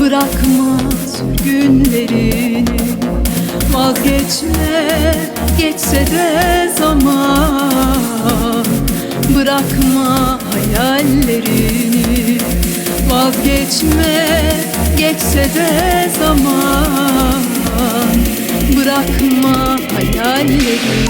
Bırakma sürgünlerini Vazgeçme geçse de zaman. Bırakma hayallerini. Vazgeçme geçse de zaman. Bırakma hayallerini.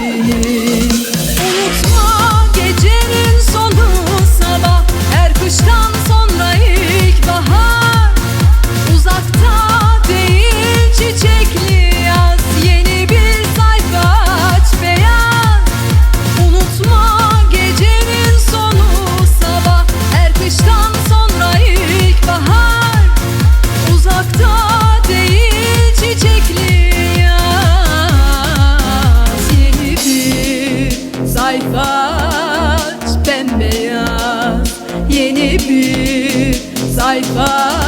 sayfa bembeyaz Yeni bir sayfa.